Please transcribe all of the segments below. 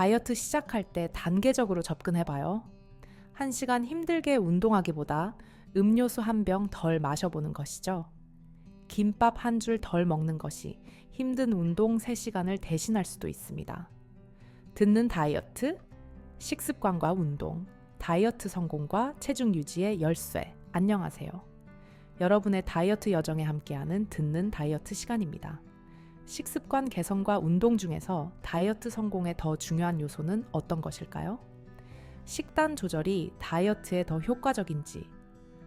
다이어트 시작할 때 단계적으로 접근해봐요. 한 시간 힘들게 운동하기보다 음료수 한 병 덜 마셔보는 것이죠. 김밥 한 줄 덜 먹는 것이 힘든 운동 3시간을 대신할 수도 있습니다. 듣는 다이어트, 식습관과 운동, 다이어트 성공과 체중 유지의 열쇠. 안녕하세요. 여러분의 다이어트 여정에 함께하는 듣는 다이어트 시간입니다. 식습관 개선과 운동 중에서 다이어트 성공에 더 중요한 요소는 어떤 것일까요? 식단 조절이 다이어트에 더 효과적인지,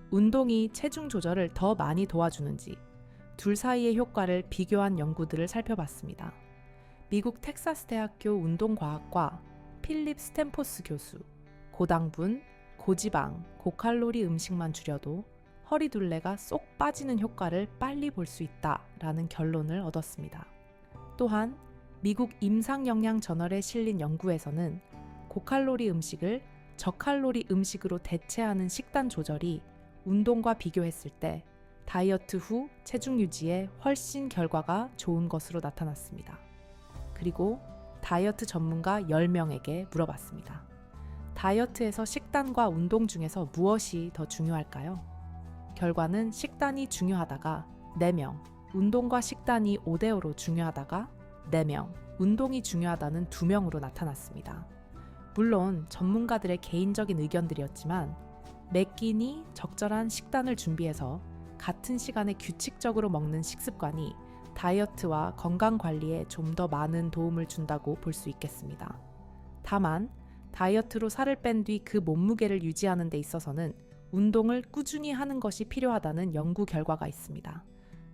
운동이 체중 조절을 더 많이 도와주는지, 둘 사이의 효과를 비교한 연구들을 살펴봤습니다. 미국 텍사스 대학교 운동과학과 필립 스탠포스 교수, 고당분, 고지방, 고칼로리 음식만 줄여도 허리둘레가 쏙 빠지는 효과를 빨리 볼 수 있다라는 결론을 얻었습니다. 또한 미국 임상영양 저널에 실린 연구에서는 고칼로리 음식을 저칼로리 음식으로 대체하는 식단 조절이 운동과 비교했을 때 다이어트 후 체중 유지에 훨씬 결과가 좋은 것으로 나타났습니다. 그리고 다이어트 전문가 10명에게 물어봤습니다. 다이어트에서 식단과 운동 중에서 무엇이 더 중요할까요? 결과는 식단이 중요하다가 4명, 운동과 식단이 5대5로 중요하다가 4명, 운동이 중요하다는 2명으로 나타났습니다. 물론 전문가들의 개인적인 의견들이었지만 매 끼니 적절한 식단을 준비해서 같은 시간에 규칙적으로 먹는 식습관이 다이어트와 건강 관리에 좀 더 많은 도움을 준다고 볼 수 있겠습니다. 다만 다이어트로 살을 뺀 뒤 그 몸무게를 유지하는 데 있어서는 운동을 꾸준히 하는 것이 필요하다는 연구 결과가 있습니다.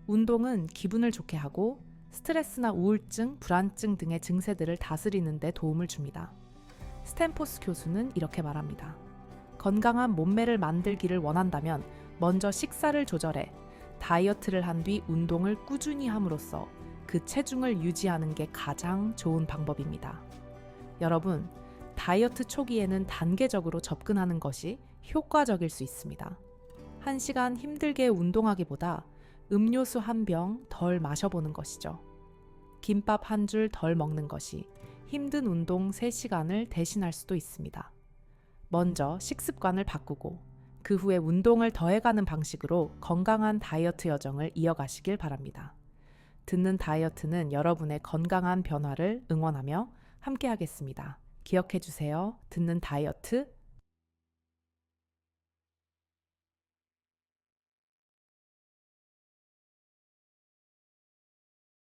운동은 기분을 좋게 하고 스트레스나 우울증, 불안증 등의 증세들을 다스리는 데 도움을 줍니다. 스탠포스 교수는 이렇게 말합니다. 건강한 몸매를 만들기를 원한다면 먼저 식사를 조절해 다이어트를 한 뒤 운동을 꾸준히 함으로써 그 체중을 유지하는 게 가장 좋은 방법입니다. 여러분, 다이어트 초기에는 단계적으로 접근하는 것이 효과적일 수 있습니다. 한 시간 힘들게 운동하기보다 음료수 한 병 덜 마셔보는 것이죠. 김밥 한 줄 덜 먹는 것이 힘든 운동 3시간을 대신할 수도 있습니다. 먼저 식습관을 바꾸고 그 후에 운동을 더해가는 방식으로 건강한 다이어트 여정을 이어가시길 바랍니다. 듣는 다이어트는 여러분의 건강한 변화를 응원하며 함께하겠습니다. 기억해 주세요. 듣는 다이어트